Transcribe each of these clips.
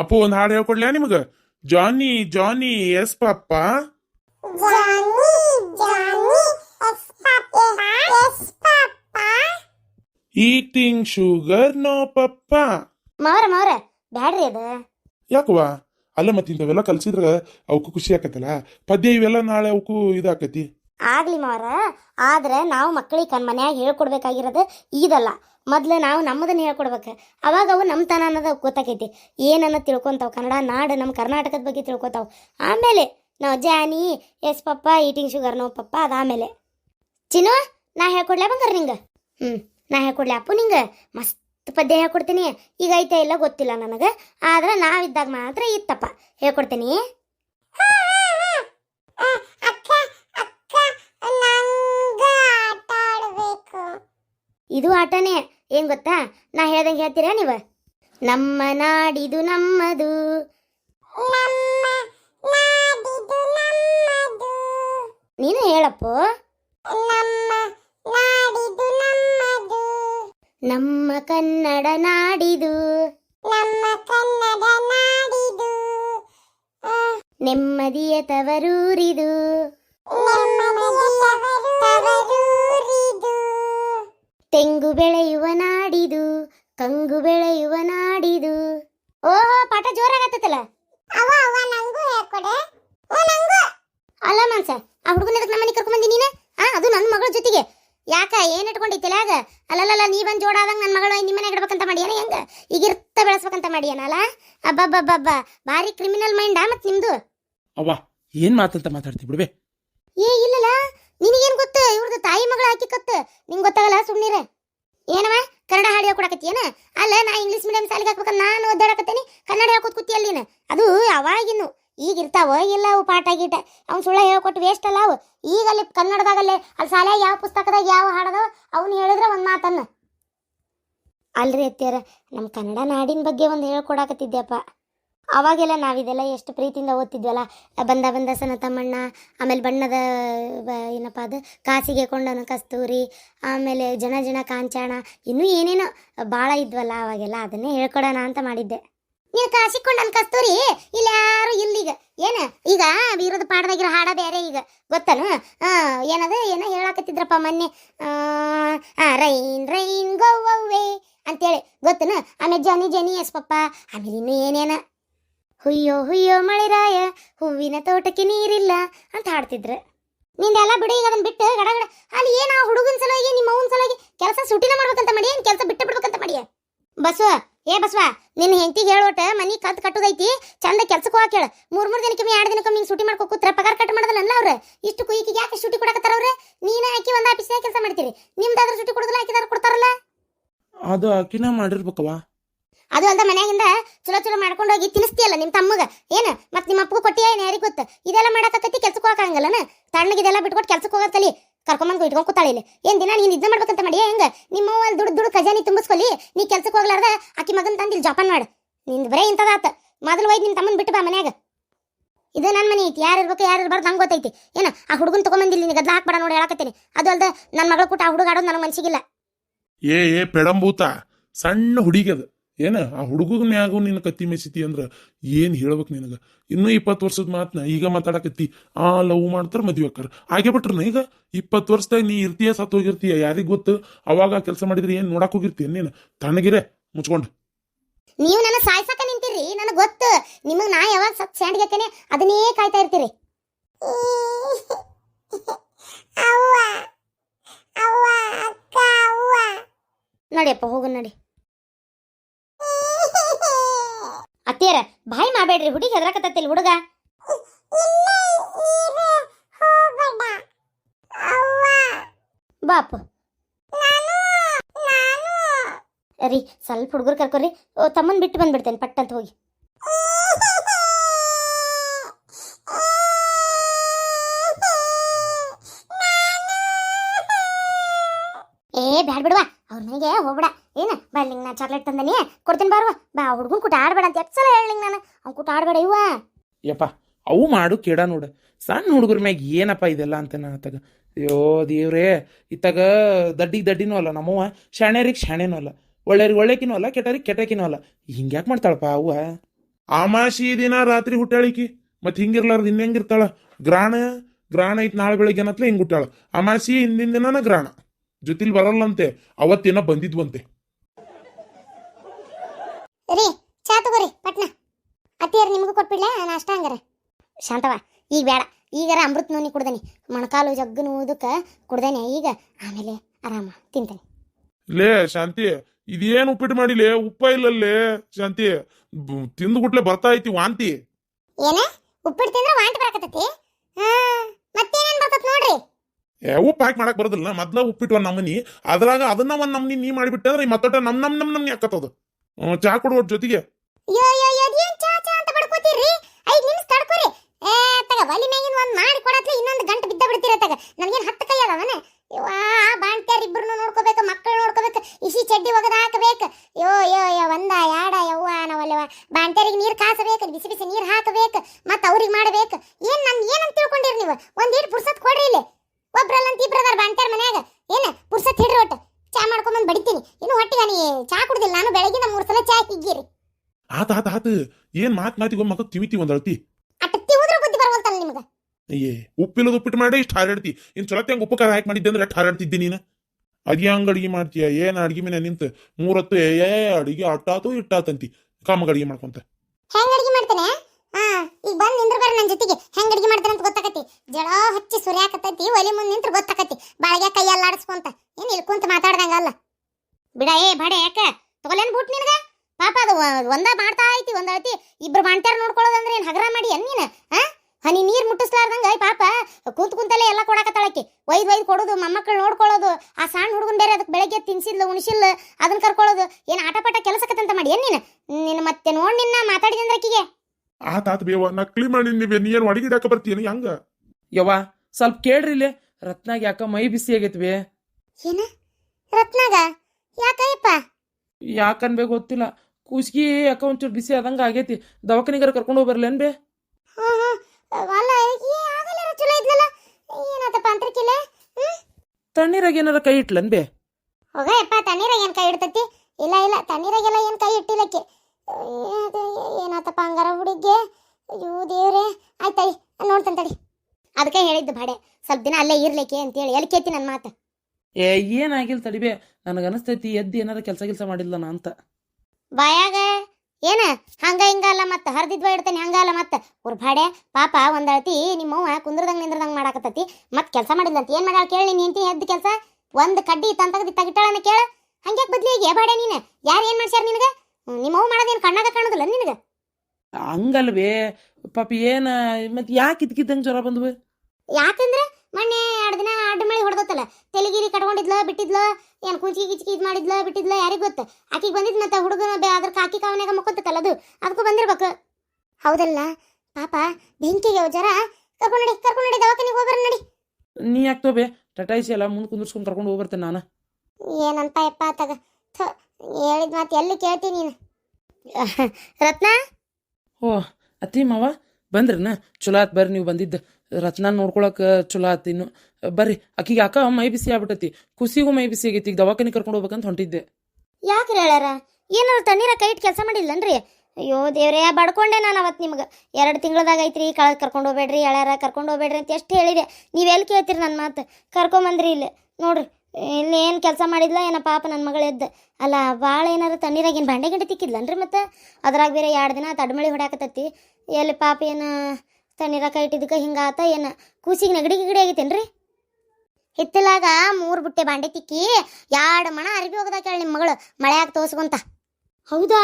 ಅಪ್ಪು ಒಂದ್ ಹಾಡು ಹೇಳ್ಕೊಡ್ಲ್ಯಾ ನಿಮಗ? Johnny Johnny yes Papa. Eating sugar no papa. ಮಾರ ಮಾರ ಬ್ಯಾಡ್ರಿ ಅದ. ಯಾಕವ್ವ? ಅಲ್ಲ ಮತ್ತೆ ಇಂಥವೆಲ್ಲ ಕಲ್ಸಿದ್ರ ಅವಕ್ಕೂ ಖುಷಿ ಆಕತ್ತಲ್ಲ? ಪದ್ಯ ಇವೆಲ್ಲ ನಾಳೆ ಅವಕ್ಕೂ ಇದಾಕತಿ. ಆಗ್ಲಿ ಮಾರ ಆದ್ರೆ ನಾವು ಮಕ್ಕಳಿಗೆ ಕಣ್ ಮನ್ಯಾಗ ಹೇಳ್ಕೊಡ್ಬೇಕಾಗಿರೋದು ಇದಲ್ಲ ಮೊದ್ಲು ನಾವು ನಮ್ಮದನ್ನ ಹೇಳ್ಕೊಡ್ಬೇಕು. ಅವಾಗ ಅವು ನಮ್ಮ ತನ ಅನ್ನೋದು ಗೊತ್ತಾಕೈತಿ. ಏನನ್ನ ತಿಳ್ಕೊಂತಾವ್ ಕನ್ನಡ ನಾಡು ನಮ್ಮ ಕರ್ನಾಟಕದ ಬಗ್ಗೆ ತಿಳ್ಕೊತಾವ್. ಆಮೇಲೆ, ನಾವು Johnny, yes papa, eating sugar, no papa ಅದಾಮೇಲೆ Chinnu, ನಾ ಹೇಳ್ಕೊಡ್ಲಾ ಬಂಗಾರ ನಿಂಗೆ? ಹ್ಞೂ ನಾ ಹೇಳ್ಕೊಡ್ಲಿ ಅಪ್ಪು ನಿಂಗೆ? ಮಸ್ತ್ ಪದ್ಯ ಹೇಳ್ಕೊಡ್ತೀನಿ. ಈಗ ಐತೆ ಇಲ್ಲ ಗೊತ್ತಿಲ್ಲ ನನಗೆ. ಆದ್ರೆ ನಾವಿದ್ದಾಗ ಮಾತ್ರ ಇತ್ತಪ್ಪ. ಹೇಳ್ಕೊಡ್ತೀನಿ. ಇದು ಆಟನೇ. ಏನ್ ಗೊತ್ತಾ? ನಾ ಹೇಳ್ದಂಗೆ ಹೇಳ್ತೀರಾ ನೀವು? ನಮ್ಮ ನಾಡಿದು ನಮ್ಮದು. ನೀನು ಹೇಳಪ್ಪ. ನಮ್ಮ ಕನ್ನಡ ನಾಡಿದು. ನಮ್ಮ ಕನ್ನಡ ನಾಡಿದು. ನೆಮ್ಮದಿಯ ತವರೂರಿದು. ಬೆಳೆಯುವ ನಾಡಿದು ಕಂಗು ಬೆಳೆಯುವ ನಾಡಿದು. ಓಹೋ ಪಾಠ ಜೋರಾಗತ್ತಲ್ಲ ಅವ ಅವ ನಂಗೂ ಹೇಳ್ಕೊಡೆ. ಓ ನಂಗೂ. ಅಲ್ಲ ಮನ್ಸ ಆ ಹುಡುಗನ ಎದಕ್ಕೆ ನಮ್ಮನೆ ಕರ್ಕೊಂಡ್ ಬಂದಿ ನೀನು? ಆ ಅದು ನನ್ನ ಮಗಳ ಜೊತೆಗೆ. ಯಾಕ ಏನ್ ಇಟ್ಕೊಂಡಿ ತಲ್ಯಾಗ? ಅಲ್ಲಲ್ಲ ನೀ ಬಂದ್ ಜೋಡಾದಂಗ ನನ್ನ ಮಗಳು ನಿಮ್ಮ ಮನೆಗೆ ಇಡ್ಬೇಕಂತ ಮಾಡ್ಯಾನ ಹೆಂಗ? ಈಗ ಇರ್ತ ಬೆಳೆಸ್ಬೇಕಂತ ಮಾಡ್ಯಾನ ಅಲ್ಲ? ಅಬ್ಬಬ್ಬಬ್ಬ ಭಾರಿ ಕ್ರಿಮಿನಲ್ ಮೈಂಡಾ ಮತ್ ನಿಮ್ದು? ಅವ್ವ ಏನ್ ಮಾತಂತ ಮಾತಾಡ್ತಿ ಬಿಡ್ಬೆ ಏ ಇಲ್ಲಲ್ಲ ನಿನಗೇನ್ ಗೊತ್ತ? ಇವ್ರದ್ದು ತಾಯಿ ಮಗಳ ಹಾಕಿ ಕತ್ತ. ನಿಂಗೆ ಗೊತ್ತಾಗಲ್ಲ ಸುಮ್ನಿರೆ. ಏನವ? ಕನ್ನಡ ಹಾಡು ಹೇಳ್ಕೊಡಕತ್ತಿ ಅಲ್ಲ, ನಾ ಇಂಗ್ಲೀಷ್ ಮೀಡಿಯಂ ಶಾಲೆಗೆ ಹಾಕ್ಬೇಕು ನಾನು ಒದ್ದಾಡಕತ್ತೇನೆ. ಕನ್ನಡ ಹೇಳ್ಕೊತ ಕೂತಿ ಅಲ್ಲಿನ ಅದು ಅವಾಗಿನ್ನು. ಈಗ ಇರ್ತಾವ ಇಲ್ಲ ಅವು ಪಾಠ ಗೀಟ. ಅವ್ನು ಸುಳ್ಳ ಹೇಳ್ಕೊಟ್ಟು ವೇಸ್ಟ್ ಅಲ್ಲ ಅವು. ಈಗ ಅಲ್ಲಿ ಕನ್ನಡದಾಗಲ್ಲೇ, ಅಲ್ಲಿ ಶಾಲೆ ಯಾವ ಪುಸ್ತಕದಾಗ ಯಾವ ಹಾಡದವ ಅವ್ನು ಹೇಳಿದ್ರೆ ಒಂದು ಮಾತನ್ನ. ಅಲ್ರಿ ಅತ್ತಿಯರ ನಮ್ಮ ಕನ್ನಡ ನಾಡಿನ ಬಗ್ಗೆ ಒಂದು ಹೇಳ್ಕೊಡಕತ್ತಿದ್ದೆಪ್ಪ ಅವಾಗೆಲ್ಲ ನಾವಿದೆಲ್ಲ ಎಷ್ಟು ಪ್ರೀತಿಯಿಂದ ಓದ್ತಿದ್ವಲ್ಲ, ಬಂದ ಬಂದ ಸನ ತಮ್ಮಣ್ಣ, ಆಮೇಲೆ ಬಣ್ಣದ ಏನಪ್ಪ ಅದು, ಕಾಸಿಗೆ ಕೊಂಡನು ಕಸ್ತೂರಿ, ಆಮೇಲೆ ಜನ ಜನ ಕಾಂಚಾಣ, ಇನ್ನೂ ಏನೇನೋ ಭಾಳ ಇದ್ವಲ್ಲ ಅವಾಗೆಲ್ಲ, ಅದನ್ನೇ ಹೇಳ್ಕೊಡೋಣ ಅಂತ ಮಾಡಿದ್ದೆ. ನೀನು ಕಾಸಿಕೊಂಡನ್ ಕೊಂಡನು ಕಸ್ತೂರಿ? ಇಲ್ಲ ಯಾರು ಇಲ್ಲೀಗ. ಏನ? ಈಗ ವೀರದ ಪಾಡ್ದಾಗಿರೋ ಹಾಡ ಬೇರೆ ಈಗ. ಗೊತ್ತನು? ಏನದು? ಏನೋ ಹೇಳಾಕತ್ತಿದ್ರಪ್ಪ ಮೊನ್ನೆ. ರೈನ್ ರೈನ್ ಗೋವೇ ಅಂತೇಳಿ. ಗೊತ್ತನು? ಆಮೇಲೆ ಜನಿ ಜನಿ ಎಸ್ ಪಪ್ಪ. ಆಮೇಲೆ ಇನ್ನೂ ಏನೇನ? ಹುಯ್ಯೋ ಹುಯ್ಯೋ ಮಳೆರಾಯ ಹೂವಿನ ತೋಟಕ್ಕೆ ನೀರಿಲ್ಲ ಅಂತ ಹಾಡ್ತಿದ್ರು. ನಿಂದೆಲ್ಲ ಬಿಡಿ, ಈಗ ಅದನ್ನ ಬಿಟ್ಟು ಗಡ ಗಡ. ಅಲ್ಲಿ ಏನ ಹುಡುಗನ ಸಲುವಾಗಿ, ನಿಮ್ಮ ಅವನ ಸಲುವಾಗಿ ಕೆಲಸ ಸುಟಿನ ಮಾಡ್ಬೇಕಂತ ಮಾಡಿ ಏನು ಕೆಲಸ ಬಿಟ್ಟು ಬಿಡ್ಬೇಕಂತ ಮಾಡಿ ಬಸವ, ಏ ಬಸವ, ನಿನ್ನ ಹೆಂಡತಿಗೆ ಹೇಳೋಟ ಮನಿ ಕತ್ ಕಟ್ಟುದೈತಿ, ಚಂದ ಕೆಲ್ಸಕ್ಕೆ ಹೋಗಕ್ ಹೇಳ ಮೂರ್ ಮೂರ್ ದಿನಕ್ಕೊಮ್ಮೆ, ಎರಡು ದಿನಕ್ಕೊಮ್ಮೆ ಹಿಂಗ್ ಸುಟಿ ಮಾಡ್ಕೊ ಕೂತ್ರ ಪಗಾರ ಕಟ್ ಮಾಡದಲ್ಲ ಅವ್ರ? ಇಷ್ಟು ಕುಯ್ಕಿಗೆ ಯಾಕೆ ಸುಟಿ ಕೊಡಕತ್ತಾರ ಅವ್ರೆ? ನೀನ ಹಾಕಿ ಒಂದು ಆಫೀಸ್ನಾಗ ಕೆಲಸ ಮಾಡ್ತೀರಿ. ನಿಮ್ದಾದ್ರೂ ಸುಟಿ ಕೊಡೋದಿಲ್ಲ ಹಾಕಿದಾರ ಕೊಡ್ತಾರಲ್ಲ? ಅದು ಆಕಿನ ಮಾಡಿರ್ಬೇಕವ್ವ. ಅದು ಅಲ್ದ ಮನ್ಯಾಗಿಂದ ಚಲೋ ಚಲೋ ಮಾಡ್ಕೊಂಡು ಹೋಗಿ ತಿನ್ನಿಸ್ತೀಯಲ್ಲ ನಿಮ್ಮ ತಮ್ಮಗ? ಏನು? ಮತ್ತೆ ನಿಮ್ಮ ಅಪ್ಪಗೂ ಕೊಟ್ಟಿಯ ಏನು ಯಾರಿಗೆ ಗೊತ್ತ ಇದೆಲ್ಲ ಮಾಡಕತ್ತಿ ಕೆಲ್ಸಕ್ಕೆ ಹೋಗಂಗಲ್ಲನ ತಣ್ಣಗೆ ಇದೆಲ್ಲ ಬಿಟ್ಕೊಟ್ಟು ಕೆಲ್ಸಕ್ಕೆ ಹೋಗೋದ್ ಕಲಿ. ಕರ್ಕೊಂಬಂದು ಇಟ್ಕೊಂಡು ಕೂತಾಳೆ ಇಲ್ಲಿ. ಏನ್ ದಿನ ನೀನು ಇದನ್ನ ಮಾಡ್ಬೇಕಂತ ಮಾಡಿ ಹೆಂಗ? ನಿಮ್ಮ ಅಲ್ಲಿ ದುಡ್ಡು ದುಡ್ಡು ಖಜಾನಿ ತುಂಬಿಸ್ಕೊಲಿ. ನೀ ಕೆಲ್ಸಕ್ಕೆ ಹೋಗ್ಲಾರ್ದ ಆಕಿ ಮಗನ್ ತಂದು ಇಲ್ಲಿ ಜೋಪಾನ್ ಮಾಡು. ನಿಂದ್ ಬರೇ ಇಂಥದಾತ. ಮೊದಲು ಒಯ್ದು ನಿಮ್ಮ ತಮ್ಮನ್ ಬಿಟ್ಟು ಬಾ ಮನ್ಯಾಗ. ಇದು ನನ್ನ ಮನೆ ಐತಿ. ಯಾರು ಇರ್ಬೇಕು, ಯಾರು ಇರ್ಬಾರ್ದು ನಂಗೆ ಗೊತ್ತೈತಿ. ಏನ? ಆ ಹುಡುಗನ್ ತಗೊಂಬಂದಿಲ್ಲ ನಿನಗೆ ಗದ್ಲ ಹಾಕ್ಬೇಡ ನೋಡಿ ಹೇಳಕತ್ತೀನಿ. ಅದು ಅಲ್ದ ನನ್ನ ಮಗಳ ಕೂಟ ಆ ಹುಡುಗ ಆಡೋದು ನನಗೆ ಮನ್ಸಿಗಿಲ್ಲ. ಏ ಏ, ಪೆಡಂಬೂತ. ಸಣ್ಣ ಹುಡುಗದ ಏನ ಆ ಹುಡುಗನ ಮ್ಯಾಗೂ ನಿನ್ನ ಕತ್ತಿ ಮೆಸಿತಿ ಅಂದ್ರ ಏನ್ ಹೇಳ್ಬೇಕು ನಿನಗ? ಇನ್ನೂ ಇಪ್ಪತ್ತು ವರ್ಷದ ಮಾತನ್ನ ಈಗ ಮಾತಾಡಕತ್ತಿ ಆ ಲವ್ ಮಾಡ್ತಾರ ಮದ್ವೆ ಅಕ್ಕಾರ ಹಾಗೆ ಬಿಟ್ರನ ಈಗ? ಇಪ್ಪತ್ತು ವರ್ಷದಾಗ ನೀ ಇರ್ತೀಯ ಸತ್ತು ಹೋಗಿರ್ತೀಯ ಯಾರಿಗ್ ಗೊತ್ತು? ಅವಾಗ ಕೆಲಸ ಮಾಡಿದ್ರೆ ಏನ್ ನೋಡಕ್ ಹೋಗಿರ್ತೀಯ ನೀನು? ತಣ್ಣಗಿರೆ ಮುಚ್ಕೊಂಡು. ನೀವು ನನ್ನ ಸಾಯ್ಸಕ ನಿಂತಿರಿ ನನಗೆ ಗೊತ್ತು. ನಿಮಗೆ ನಾ ಯಾವಾಗ ಸತ್ ಸ್ಯಾಂಡ್ಗೆ ಅದನ್ನೇ ಕಾಯ್ತಾ ಇರ್ತೀರಿ. ಅವ್ವ ಅವ್ವ ಅಕ್ಕ ಅವ್ವ. ನಡಿಯಪ್ಪ ಹೋಗು ನಡಿ ಅತ್ತಿಯರ ಬಾಯಿ ಮಾಡಬೇಡ್ರಿ, ಹುಡುಗಿ ಹೆದರಕತ್ತಿಲ್ಲ ಹುಡುಗ. ಬಾಪು. ರೀ, ಸ್ವಲ್ಪ ಹುಡುಗರು ಕರ್ಕೊರಿ. ತಮ್ಮನ್ ಬಿಟ್ಟು ಬಂದ್ಬಿಡ್ತೇನೆ ಪಟ್ಟಂತ ಹೋಗಿ. ಏ, ಬ್ಯಾಡ್ ಬಿಡುವ. ಅವ್ರ ಮನೆಗೆ ಹೋಗ್ಬೇಡ. ಏನ ಬರ್ಲಿಂಗ್ ನಾ ಚಾಕ್ಲೇಟ್ ತಂದನಿ ಕೊಡ್ತೀನಿ ಬಾರುವ ಬಾ ಹುಡುಗನ್ ಕೂಟ ಆಡ್ಬೇಡ ಅಂತ ಎಷ್ಟು ಸಲ ಹೇಳಿಂಗ್ ನಾನು. ಅವ್ನು ಕೂಟ ಆಡ್ಬೇಡ ಇವ ಯಪ್ಪ ಅವು ಮಾಡು ಕೇಡ ನೋಡು. ಸಣ್ಣ ಹುಡುಗರ ಮ್ಯಾಗ ಏನಪ್ಪ ಇದೆಲ್ಲ ಅಂತ ನಾ ಆತಾಗ ಅಯ್ಯೋ ದೇವ್ರೇ ಇತ್ತಾಗ ದಡ್ಡಿಗೆ ದಡ್ಡಿನೂ ಅಲ್ಲ ನಮ್ಮವ್ವ ಶಾಣ್ಯರಿಗೆ ಶಾಣೆನೂ ಅಲ್ಲ. ಒಳ್ಳೆಯರಿಗೆ ಒಳ್ಳೆಕಿನೂ ಅಲ್ಲ ಕೆಟ್ಟರಿಗೆ ಕೆಟ್ಟಕಿನೂ ಅಲ್ಲ. ಹಿಂಗ್ಯಾಕೆ ಮಾಡ್ತಾಳಪ್ಪ ಅವ್ವ? ಆಮಾಶಿ ದಿನ ರಾತ್ರಿ ಹುಟ್ಟಾಳಿಕಿ ಮತ್ತು ಹಿಂಗಿರ್ಲಾರ್ದು ಹೆಂಗಿರ್ತಾಳ? ಗ್ರಾಣ ಗ್ರಾಣ ಐತ್ ನಾಳೆ ಬೆಳಿಗ್ಗೆ ಅನ್ನತ್ಲೆ ಹಿಂಗೆ ಹುಟ್ಟಾಳ ಅಮಾಸಿ ಹಿಂದಿನ ದಿನನ ಗ್ರಾಣ. ಜೊತಿಲ್ ಬರಲ್ಲಂತೆ ಅವತ್ತೇನ ಬಂದಿದ್ವಂತೆ. ರೀ ಚಾ ತಗೋರಿ ಪಟ್ನ. ಅತ್ತಿಯರು ನಿಮಗೂ ಕೊಟ್ಬಿಡ್ಲ? ಅಷ್ಟ ಹಂಗಾರ. ಶಾಂತವ ಈಗ ಬೇಡ. ಈಗಾರ ಅಮೃತ ನೋನಿ ಕುಡ್ದೇನಿ. ಮೊಣಕಾಲು ಜಗ್ಗು ನೋದಕ್ಕೆ ಕುಡ್ದೇನೆ. ಈಗ ಆಮೇಲೆ ಆರಾಮ ತಿಂತೇನೆ. ಲೇ ಶಾಂತಿ ಇದೇನು ಉಪ್ಪಿಟ್ಟು ಮಾಡಿಲಿ? ಉಪ್ಪ ಇಲ್ಲಲ್ಲೇ ಶಾಂತಿ. ತಿಂದು ತಿಂದ್ಬಿಟ್ಲೆ ಬರ್ತಾ ಐತಿ ವಾಂತಿ. ಏನೇ? ಉಪ್ಪಿಟ್ಟು ತಿಂದ್ರೆ ವಾಂತಿ ಬರಕತ್ತೈತಿ? ಮತ್ತೇನೇನು ಬರ್ತತ್ ನೋಡ್ರಿ? ಏ ಉಪ್ಪು ಹಾಕಿ ಮಾಡಕ್ ಬರೋದಿಲ್ಲ. ಮೊದ್ಲ ಉಪ್ಪಿಟ್ಟು ಒಂದು ನಮನಿ. ಅದ್ರಾಗ ಅದನ್ನ ಒಂದು ನಮ್ನಿ ನೀ ಮಾಡಿಬಿಟ್ಟಂದ್ರೆ ಮತ್ತೊಟ್ಟ ನಮ್ ನಮ್ ನಮ್ ನಮ್ನಿ ಹಾಕತ್ತದ ಚಾ ಕೊಡುವ ಜೊತೆಗೆ. ಯೋ ಯೋ ಯೋ ಅದೇನ್ ಚಾ ಚಾ ಅಂತ ಬಡ್ಕೋತೀರಿ ಐದ್ ನಿಮಿಷ ತಡ್ಕೊರಿ. ಏ, ತಗ, ಒಲಿ ಮ್ಯಾಗಿನ ಒಂದ್ ಮಾಡಿ ಕೊಡತ್ಲೆ ಇನ್ನೊಂದು ಗಂಟೆ ಬಿದ್ದ ಬಿಡ್ತೀರ, ತಗ ಹತ್ತು ಕೈ ಅದಾವನ ವಾ ಬಾಣ್ತ್ಯಾರ ಇಬ್ರು ನೋಡ್ಕೋಬೇಕು ಮಕ್ಕಳು ನೋಡ್ಕೋಬೇಕು ಇಸಿ ಚಡ್ಡಿ ಒಗದ ಹಾಕಬೇಕು ಯೋ ಯೋ ಯೋ ಒಂದ ಯಾಡ ಯವ್ವ ನಾವಲ್ಲವ ಬಾಣ್ತ್ಯಾರಿಗೆ ನೀರ್ ಕಾಸಬೇಕು ಬಿಸಿ ಬಿಸಿ ನೀರ್ ಹಾಕಬೇಕು ಮತ್ತ ಅವ್ರಿಗೆ ಮಾಡ್ಬೇಕು ಏನ್ ನನ್ ಏನಂತ ತಿಳ್ಕೊಂಡಿರಿ ನೀವು ಒಂದ್ ಏಟ್ ಪುರ್ಸತ್ ಕೊಡ್ರಿ ಇಲ್ಲಿ ಒಬ್ರಲ್ಲ ಅಂತ ಇಬ್ರದಾರ ಬಾಣ್ತ್ಯಾರ ಮನ್ಯಾಗ ಏನ ಪುರ್ಸತ್ ಹಿಡ್ರಿ ಒಟ್ಟು ಚಾ ಮಾಡ್ಕೊಂಬಂದ್ ಬಡಿತೀನಿ. ಇನ್ನು ಹೊಟ್ಟಿಗೆ ನೀ ಚಾ ಕುಡ್ದಿಲ್ಲ ನಾನು ಬೆಳಗಿನ ಮೂರು ಸಲ ಚಾ ಹಿಗ್ಗಿರಿ ಆತ ಆತ ಆತ. ಏನ್ ಮಾತ್ ಮಾತಿಗೆ ಮಕ್ಕ ತಿವಿತಿ ಒಂದ್ ಅಳ್ತಿ? ಅಟ್ಟ ಹೋದ್ರೆ ಬುದ್ಧಿ ಬರವಲ್ತಲ್ಲ ನಿಮ್ಗೆ? ಅಯ್ಯೇ ಉಪ್ಪಿಲ್ಲದ ಉಪ್ಪಿಟ್ಟು ಮಾಡಿ ಇಷ್ಟು ಹಾರಾಡ್ತಿ. ಇನ್ ಚೊಲತ್ತೆ ಹಂಗೆ ಉಪ್ಪು ಹಾಕಿ ಮಾಡಿದ್ದೆ ಅಂದ್ರೆ ಎಷ್ಟು ಹಾರಾಡ್ತಿದ್ದಿ ನೀನು? ಅದ್ ಹೆಂಗ್ ಅಡಿಗೆ ಮಾಡ್ತೀಯ? ಏನ್ ಅಡಿಗೆ ಮೇಲೆ ನಿಂತ? ಮೂರತ್ತು ಏ ಏ, ಅಡಿಗೆ ಅಟ್ಟಾತು ಇಟ್ಟಾತಂತಿ. ಕಾಮಗ ಅಡಿಗೆ ಮಾಡ್ಕೊಂತ. ಹೆಂಗ್ ಅಡಿಗೆ ಮಾಡ್ತಾನೆ? ಹಾ ಈಗ ಬಂದ್ ನಿಂದ್ರ ಬರ ನನ್ ಜೊತೆಗೆ. ಹೆಂಗ್ ಅಡಿಗೆ ಮಾಡ್ತಾನೆ ಅಂತ ಗೊತ್ತಾಕತಿ ಜಡ ಹಚ್ಚಿ ಸುರ್ಯಾಕತ್ತೈತಿ ಒಲೆ ಮುಂದ್ ನಿಂತ್ರ ಗೊತ್ತಾಕತಿ ಬಾಳಿಗೆ ಕೈ ಆಡಿಸ್ಕೊಂತ ಏನ್ ಇಲ್ಲಿ ಕುಂತ ಮಾತಾಡ್ದಂಗ ಅಲ್ಲ ಬಿಡ ಏ ಬಡ ಯಾಕ? ತಗೊಲೇನ್ ಬೂಟ್ ನಿನಗ? ಪಾಪ ಅದು ಒಂದ ಮಾಡ್ತಾ ಐತಿ ಒಂದ ಐತಿ ಇಬ್ರು ಮಾಡ್ತಾರ ನೋಡ್ಕೊಳ್ಳೋದಂದ್ರೆ ಏನು ಹಗರ ಮಾಡಿ ಅನ್ ನೀನು ಹಾ ಹನಿ ನೀರು ಮುಟ್ಟಿಸ್ಲಾರ್ದಂಗ ಐ ಪಾಪ ಕೂತ್ ಕುಂತಲ್ಲೇ ಎಲ್ಲ ಕೊಡಕತ್ತಾಳಕಿ ಒಯ್ದು ಒಯ್ದು ಕೊಡೋದು ಮೊಮ್ಮಕ್ಕಳು ನೋಡ್ಕೊಳ್ಳೋದು ಆ ಸಣ್ಣ ಹುಡುಗನ್ ಬೇರೆ ಅದಕ್ಕೆ ಬೆಳಗ್ಗೆ ತಿನ್ಸಿದ್ಲು ಉಣಿಸಿಲ್ಲ ಅದನ್ನ ಕರ್ಕೊಳ್ಳೋದು. ಏನು ಆಟ ಪಾಠ ಕೆಲಸಕ್ಕಂತ ಮಾಡಿ ಏನು ನೀನು? ನಿನ್ನ ಮತ್ತೆ ನೋಡಿ ನಿನ್ನ ಮಾತಾಡಿದಂದ್ರೆ ಆಕಿಗೆ. ಆತ ಆತ ಬೇವ ನಕ್ಲಿ ಮಾಡಿ ನೀವೇ ನೀ ಏನ್ ಅಡಿಗೆ ಹಾಕ ಬರ್ತೀಯ ಹಂಗ? ಯವ್ವ ಸ್ವಲ್ಪ ಕೇಳ್ರಿ ಇಲ್ಲೇ ರತ್ನಾಗ ಯಾಕ ಮೈ ಬಿಸಿ ಆಗೈತಿ ಬೇ. ಏನ? ರತ್ನಾಗ? ಯಾಕಯ್ಯಪ್ಪ? ಯಾಕನ್ಬೇ ಗೊತ್ತಿಲ್ಲ. ಕೂಸ್ಗಿ ಯಾಕ ಒಂಚೂರು ಬಿಸಿ ಆದಂಗ ಆಗೈತಿ. ದವಾಖಾನಿಗಾರ ಕರ್ಕೊಂಡು ಹೋಗ್ಬರ್ಲೇನ್ ಬೇ? ಹ್ಮ್ ಹ್ಮ್. ಅಲ್ಲ ಏ ಆಗಲ್ಲ ಚಲೋ ಇದ್ಲಲ್ಲ? ಏನಾತಪ್ಪ ಅಂತರ್ಕಿಲ್ಲ ತಣ್ಣೀರಾಗ ಏನಾರ ಕೈ ಇಟ್ಲನ್ ಬೇ? ಹೋಗಯಪ್ಪ ತಣ್ಣೀರಾಗ ಏನ್ ಕೈ ಇಡ್ತತಿ? ಇಲ್ಲ ಇಲ್ಲ ತಣ್ಣೀರಾಗೆಲ್ಲ ಏನ್ ಕೈ ಇಟ್ಟಿಲ್ಲಕ್ಕೆ. ಏನಾತಪ್ಪ ಹಂಗಾರ ಹುಡುಗ್ಗೆ ಅಯ್ಯೋ ದೇವ್ರೆ. ಆಯ್ತಳಿ ನೋಡ್ತಾನೆ ತಡಿ. ಅದಕ್ಕೆ ಹೇಳಿದ್ದು ಬಾಡೆ ಸ್ವಲ್ಪ ದಿನ ಅಲ್ಲೇ ಇರ್ಲಿಕ್ಕೆ ಅಂತೇಳಿ. ಎಲ್ಲಿ ಕೇತಿ ನನ್ನ ಮಾತು? ಏ ಏನಾಗಿಲ್ಲ ತಡಿಬೇ ನನಗ ಅನಸ್ತೈತಿ ಎದ್ದು ಏನಾರ ಕೆಲಸ ಕೆಲಸ ಮಾಡಿಲ್ಲ ನಾ ಅಂತ. ಬಾಯಾಗ ಏನ? ಹಂಗ ಹಿಂಗಲ್ಲ ಮತ್ತ ಹರಿದಿದ್ವ ಇಡ್ತೇನೆ ಹಂಗಲ್ಲ ಮತ್ತ. ಊರ್ ಭಾಡೆ ಪಾಪ ಒಂದಳತಿ ನಿಮ್ಮವ್ವ ಕುಂದ್ರದಂಗ ನಿಂದ್ರದಂಗ ಮಾಡಾಕತ್ತತಿ. ಮತ್ ಕೆಲಸ ಮಾಡಿದ್ಲಂತ ಏನ್ ಮಾಡಾಳ ಕೇಳಿ ನೀನ್ ಹೆದ್ದು ಎದ್ದು ಕೆಲಸ? ಒಂದ್ ಕಡ್ಡಿ ತಂತಗದಿ ಅಂತ ಕೇಳ. ಹಂಗ್ಯಾಕ್ ಬದ್ಲಿ ಈಗ ಬಾಡೆ ನೀನ? ಯಾರು ಏನ್ ಮಾಡ್ಸ್ಯಾರ ನಿನಗ? ನಿಮ್ಮ ಅವ ಮಾಡೋದ್ ಮಾಡೋದೇನ್ ಕಣ್ಣಾಗ ಕಾಣೋದಿಲ್ಲ ನಿನಗ? ಹಂಗಲ್ವೇ ಪಾಪ ಏನ ಮತ್ ಯಾಕೆ ಇದ್ಕಿದ್ದಂಗೆ ಜ್ವರ ಬಂದ್ವು? ಯಾಕಂದ್ರೆ? ಮೊನ್ನೆ ಎರಡು ದಿನ ಮಳೆ ಹೊಡೆದತ್ತಲ್ಲ. ತೆಲಿಗಿರಿ ಕಟ್ಕೊಂಡಿದ್ಲ ಬಿಟ್ಟಿದ್ಲ ಏನ್ ಕುಂಚಿ ಗಿಚ್ಕಿ ಇದ್ ಮಾಡಿದ್ಲ ಬಿಟ್ಟಿದ್ಲ ಯಾರಿಗೆ ಗೊತ್ತ? ಆಕಿಗೆ ಬಂದಿದ್ ಮತ್ತೆ ಹುಡುಗನ ಬೇ ಅದ್ರ ಕಾಕಿ ಕಾವನ್ಯಾಗ ಮುಕ್ಕೊತ್ತಲ್ಲ ಅದು. ಅದಕ್ಕೂ ಬಂದಿರ್ಬೇಕು. ಹೌದಲ್ಲ? ಪಾಪ ಬೆಂಕಿಗೆ ಜರ ಕರ್ಕೊಂಡಿ ಕರ್ಕೊಂಡಿ ದವಾಖಾನಿಗೆ ಹೋಗ್ಬರ ನಡಿ. ನೀ ಯಾಕೆ ತೋಬೆ? ಟಟಾಯಿಸಿ ಎಲ್ಲ ಮುಂದೆ ಕುಂದಿರ್ಸ್ಕೊಂಡು ಕರ್ಕೊಂಡು ಹೋಗ್ಬರ್ತೇನೆ ನಾನು. ಏನಂತ ಯಪ್ಪ ತಗ. ಹೇಳಿದ ಹೇಳಿದ್ ಮಾತು ಎಲ್ಲಿ ಕೇಳ್ತೀನಿ ನೀನು? ರತ್ನ? ಓ ಅತ್ತಿ ಮಾವ ಬಂದ್ರನ? ಚಲೋ ಆತ್ ಬರ್ರಿ ನೀವು ಬಂದಿದ್ದು. ರತ್ನ ನೋಡ್ಕೊಳಕ್ಕೆ ಚಲೋ ಆತ್ ಇನ್ನು. ಬರ್ರಿ ಆಕಿಗೆ ಯಾಕ ಮೈ ಬಿಸಿ ಆಗ್ಬಿಟ್ಟತಿ. ಕುಸಿಗೂ ಮೈ ಬಿಸಿ ಆಗೈತಿ, ಈಗ ದವಾಖಾನೆ ಕರ್ಕೊಂಡು ಹೋಗ್ಬೇಕಂತ ಹೊಂಟಿದ್ದೆ. ಯಾಕ್ರಿ ಹೇಳಾರ ಏನಾದ್ರು ತಣ್ಣೀರ ಕೈ ಕೆಲಸ ಮಾಡಿಲ್ಲನ್ರಿ? ಅಯ್ಯೋ ದೇವ್ರೇ, ಬಡ್ಕೊಂಡೆ ನಾನು ಅವತ್ತು ನಿಮ್ಗೆ. ಎರಡು ತಿಂಗಳದಾಗ ಐತ್ರಿ, ಕಳೆದ ಕರ್ಕೊಂಡು ಹೋಗ್ಬೇಡ್ರಿ ಎಳ್ಯಾರ ಕರ್ಕೊಂಡು ಹೋಗ್ಬೇಡ್ರಿ ಅಂತ ಎಷ್ಟು ಹೇಳಿದೆ. ನೀವು ಎಲ್ಲಿ ಕೇಳ್ತೀರಿ ನನ್ನ ಮಾತು? ಕರ್ಕೊಂಬಂದ್ರಿ ಇಲ್ಲಿ. ನೋಡ್ರಿ, ಇಲ್ಲಿ ಏನು ಕೆಲಸ ಮಾಡಿದ್ಲ, ಏನ ಪಾಪ ನನ್ನ ಮಗಳು ಅಲ್ಲ ಭಾಳ ಏನಾರು ತಣ್ಣೀರಾಗ ಏನು ಬಂಡೆ ಗಂಟೆ ತಿಕ್ಕಿದ್ಲನ್ರಿ ಮತ್ತೆ? ಅದ್ರಾಗ ಬೇರೆ ಎರಡು ದಿನ ತಡಮಳಿ ಹೊಡ್ಯಾಕತ್ತೈತಿ. ಎಲ್ಲಿ ಪಾಪ ಏನು ತಣ್ಣೀರಾಗ ಕೈ ಇಟ್ಟಿದ್ದಕ್ಕೆ ಹಿಂಗಾತ ಏನು? ಕೂಸಿಗೆ ನೆಗಡಿ ಗಿಗಡಿ ಆಗೈತೇನ್ರಿ? ಹಿತ್ತಲಾಗ ಮೂರು ಬುಟ್ಟೆ ಬಾಂಡೆ ತಿಕ್ಕಿ ಎರಡು ಮಣ ಅರ್ಬಿ ಹೋಗದ ಕೇಳಿ ನಿಮ್ಮ ಮಗಳು ಮಳೆಯಾಗ ತೋಸ್ಕೊಂತ ಹೌದಾ?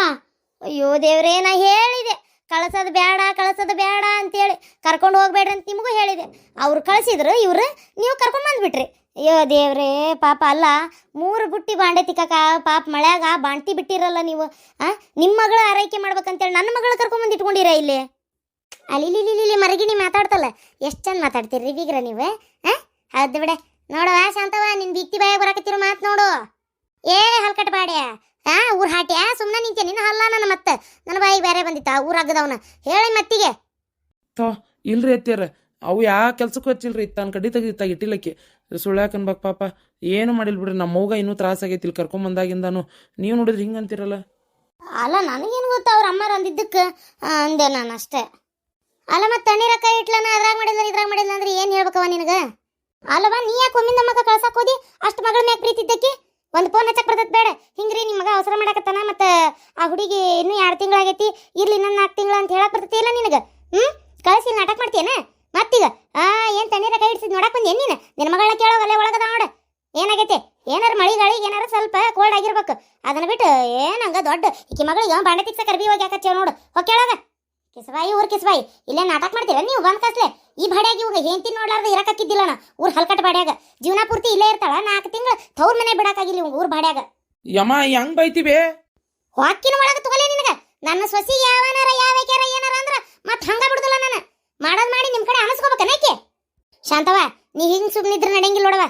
ಅಯ್ಯೋ ದೇವ್ರೇ ನಾ ಹೇಳಿದೆ. ಕಳ್ಸೋದು ಬೇಡ ಕಳ್ಸೋದು ಬೇಡ ಅಂತೇಳಿ ಕರ್ಕೊಂಡು ಹೋಗ್ಬೇಡ್ರಿ ಅಂತ ನಿಮಗೂ ಹೇಳಿದೆ. ಅವ್ರು ಕಳಿಸಿದ್ರು ಇವ್ರು ನೀವು ಕರ್ಕೊಂಡು ಬಂದ್ಬಿಟ್ರಿ. ಅಯ್ಯೋ ದೇವ್ರೇ ಪಾಪ ಅಲ್ಲ ಮೂರು ಬುಟ್ಟಿ ಬಾಂಡೆ ತಿಕ್ಕಕ ಪಾಪ ಮಳೆಯಾಗ ಬಾಣ್ತಿ ಬಿಟ್ಟಿರಲ್ಲ ನೀವು ಆ? ನಿಮ್ಮ ಮಗಳು ಆರೈಕೆ ಮಾಡ್ಬೇಕಂತೇಳಿ ನನ್ನ ಮಗಳ ಕರ್ಕೊಂಬಂದು ಇಟ್ಕೊಂಡಿರ ಇಲ್ಲಿ? ಅಲ್ಲಿ ಮರಗಿಣಿ ಮಾತಾಡ್ತಲ್ಲ. ಎಷ್ಟು ಚಂದ ಮಾತಾಡ್ತೀರಿ ಬೀಗ್ರ ನೀವು ಹಾಂ ಹೌದು ಬಿಡ. ನೋಡವ ಶಾಂತವ ನಿನ್ ಬಿತ್ತಿ ಬಾಯ ಬರಕತ್ತಿರೋ ಮಾತು ನೋಡು. ಏ ಹಲ್ಕಟ್ ಬಾಡ್ಯ. ಆ ಊರ್ ಹಾಟ್ಯಾ. ಸುಮ್ಮನೆ ನಿಂತೆ ನಿನ್ನ ಹಲ್ಲ ನನ್ನ ಮತ್ತೆ. ನನ್ನ ಬಾಯಿ ಬೇರೆ ಬಂದಿತ್ತ. ಊರ ಅಗ್ಗದವನ ಹೇಳಿ ಮತ್ತಿಗೆ. ತೋ ಇಲ್ರಿ ಅತ್ತಿಯರ. ಅವು ಯಾವ ಕೆಲ್ಸಕ್ಕೂ ಹಚ್ಚಿಲ್ರಿ. ತನ್ನ ಕಡ್ಡಿ ತೆಗಿತಾಗ ಇಟ್ಟಿಲ್ಲಕ್ಕೆ ಸುಳ್ಯಾಕ ಅನ್ಬೇಕು ಪಾಪ. ಏನು ಮಾಡಿಲ್ ಬಿಡ್ರಿ. ನಮ್ಮ ಮೌಗ ಇನ್ನೂ ತ್ರಾಸ ಆಗೈತಿ. ಇಲ್ಲಿ ಕರ್ಕೊಂಬಂದಾಗಿಂದಾನು ನೀವು ನೋಡಿದ್ರೆ ಹಿಂಗೆ ಅಂತಿರಲ್ಲ? ಅಲ್ಲ ನನಗೇನು ಗೊತ್ತ ಅವ್ರ ಅಮ್ಮರು ಅಂದಿದ್ದಕ್ಕೆ ಅಂದೆ ನಾನು ಅಷ್ಟೇ. ಅಲ್ಲ ಮತ್ತೆ ತಣ್ಣೀರ ಕೈ ಇಟ್ಲನ? ಅದ್ರಾಗ ಮಾಡಿಲ್ಲ ಇದ್ರಾಗ ಮಾಡಿಲ್ಲ ಅಂದ್ರೆ ಏನು ಹೇಳ್ಬೇಕವ ನಿನಗ? ಅಲ್ಲವ ನೀ ಯಾಕೆ ಒಮ್ಮಿಂದ ಮಗ ಕಳ್ಸಕ್ ಹೋದಿ? ಅಷ್ಟು ಮಗಳ ಮ್ಯಾಗ ಪ್ರೀತಿ ಇದ್ದಕ್ಕೆ? ಒಂದು ಫೋನ್ ಹಚ್ಚಕ್ ಬರ್ತೈತೆ ಬೇಡ. ಹಿಂಗ್ರಿ ನಿಮ್ಮ ಮಗ ಅವಸರ ಮಾಡಾಕತ್ತಾನ? ಮತ್ತೆ ಆ ಹುಡುಗಿ ಇನ್ನೂ ಎರಡು ತಿಂಗಳಾಗೈತಿ. ಇರ್ಲಿ, ಇನ್ನೊಂದು ನಾಲ್ಕು ತಿಂಗಳು ಅಂತ ಹೇಳಕ್ ಬರ್ತೈತಿ ಇಲ್ಲ ನಿನಗೆ? ಹ್ಞೂ ಕಳಿಸಿ, ನಾಟಕ ಮಾಡ್ತೀಯನ? ಮತ್ತೀಗ? ಆ, ಏನು ತಣ್ಣೀರ ಕೈ ಇಡ್ಸಿದ್ ನೋಡಕ್ ಬಂದಿ? ನೀನು? ನಿನ್ನ ಮಗಳ ಕೇಳೋ ಅಲ್ಲೇ ಒಳಗದ ನೋಡು. ಏನಾಗೈತೆ? ಏನಾರ ಮಳಿ ಗಾಳಿ, ಏನಾರ ಸ್ವಲ್ಪ ಕೋಲ್ಡ್ ಆಗಿರ್ಬೇಕು. ಅದನ್ನ ಬಿಟ್ಟು ಏನಂಗ ದೊಡ್ಡ? ಈಕಿ ಮಗಳಿಗೆ ಬಾಂಡೆ ತಿಕ್ಸ ಕರ್ಬಿ ಹೋಗಿ ಯಾಕಚ್ಚೇವ್ ನೋಡು? ಹೋಗಿ ಕೇಳಾಗ. ಕಿಸಬಾಯಿ ಊರ್ ಕಿಸಬಾಯಿ ಇಲ್ಲೇ ನಾಟಕ ಮಾಡ್ತೀರ ನೀವು ಬಂದ್ ಕಸ್ಲೆ? ಈ ಬಾಡ್ಯಾಗ ಇವಾಗ ಹೆಂಡತಿ ನೋಡ್ಲಾರ್ದ ಇರಕ್ಕಿದ್ದಿಲ್ಲ ನಾ ಊರ್ ಹಲ್ಕಟ್ ಬಾಡ್ಯಾಗ. ಜೀವನ ಪೂರ್ತಿ ಇಲ್ಲೇ ಇರ್ತಾಳ. ನಾಲ್ಕು ತಿಂಗಳು ತವ್ರ ಮನೆ ಬಿಡಕ್ಕಾಗಿಲ್ಲ ಇವ್ ಊರ್ ಬಾಡ್ಯಾಗ. ಯಮ್ಮ ಹೆಂಗ್ ಬೈತಿವೆ ಹೊಕ್ಕಿನ ಒಳಗ ತಗೊಲೆ ನಿನಗ. ನನ್ನ ಸೊಸಿ ಯಾವನಾರ ಯಾವ್ಯಾರ ಏನಾರ ಅಂದ್ರ ಮತ್ ಹಂಗ ಬಿಡುದಿಲ್ಲ ನಾನು. ಮಾಡೋದ್ ಮಾಡಿ ನಿಮ್ ಕಡೆ ಅನಸ್ಕೋಬೇಕನೇಕೆ ಶಾಂತವ ನೀ ಹಿಂಗ್ ಸುಮ್ನಿದ್ರ ನಡೆಯಂಗಿಲ್ಲ ನೋಡವ